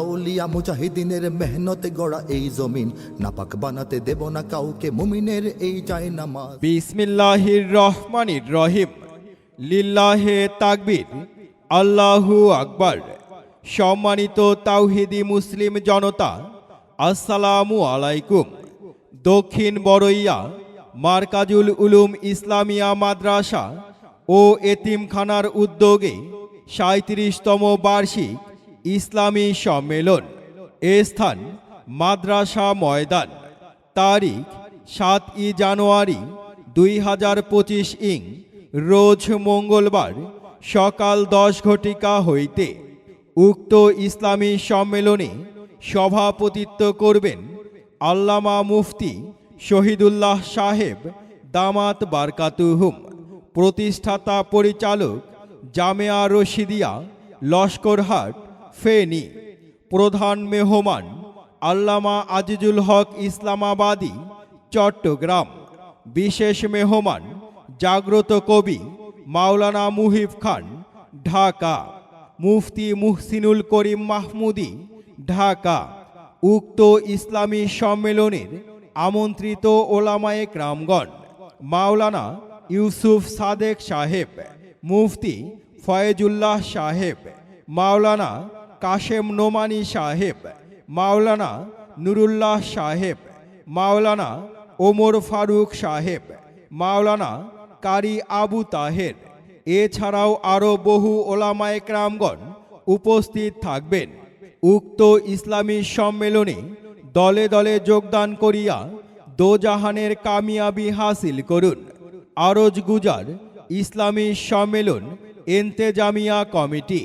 আউলিয়া মুজাহিদিনের মেহনতে গড়া এই জমিন। নাপাক বানাতে দেব না কাউকে, মুমিনের এই যায় নামাজ। বিসমিল্লাহির রহমানির রহিম। লিল্লাহে তাকবীর। আল্লাহু আকবার। সম্মানিত তাওহিদি মুসলিম জনতা, আসসালামু আলাইকুম। দক্ষিণ বড়ইয়া মার্কাজুল উলুম ইসলামিয়া মাদ্রাসা ও এতিমখানার উদ্যোগে সাঁত্রিশতম বার্ষিক ইসলামী সম্মেলন। এ স্থান মাদ্রাসা ময়দান। তারিখ সাত ই জানুয়ারি দুই হাজার পঁচিশ ইং। রোজ মঙ্গলবার সকাল দশ ঘটিকা হইতে উক্ত ইসলামী সম্মেলনে সভাপতিত্ব করবেন আল্লামা মুফতি শহীদুল্লাহ সাহেব দামাত বারকাতুহুম, প্রতিষ্ঠাতা পরিচালক জামেয়া রশিদিয়া, লস্করহাট ফেনী। প্রধান মেহমান আল্লামা আজিজুল হক ইসলামাবাদী, চট্টগ্রাম। বিশেষ মেহমান জাগ্রত কবি মাওলানা মুহিব খান, ঢাকা। মুফতি মুহসিনুল করিম মাহমুদি, ঢাকা। উক্ত ইসলামী সম্মেলনের আমন্ত্রিত ওলামায়ে ক্রামগণ মাওলানা ইউসুফ সাদেক সাহেব, মুফতি ফয়েজুল্লাহ সাহেব, মাওলানা কাশেম নোমানি সাহেব, মাওলানা নুরুল্লাহ সাহেব, মাওলানা ওমর ফারুক সাহেব, মাওলানা কারি আবু তাহের। এছাড়াও আরও বহু ওলামায়ে ক্রামগণ উপস্থিত থাকবেন। উক্ত ইসলামী সম্মেলনে দলে দলে যোগদান করিয়া দোজাহানের কামিয়াবি হাসিল করুন। আরজ গুজার ইসলামী সম্মেলন এন্তেজামিয়া কমিটি।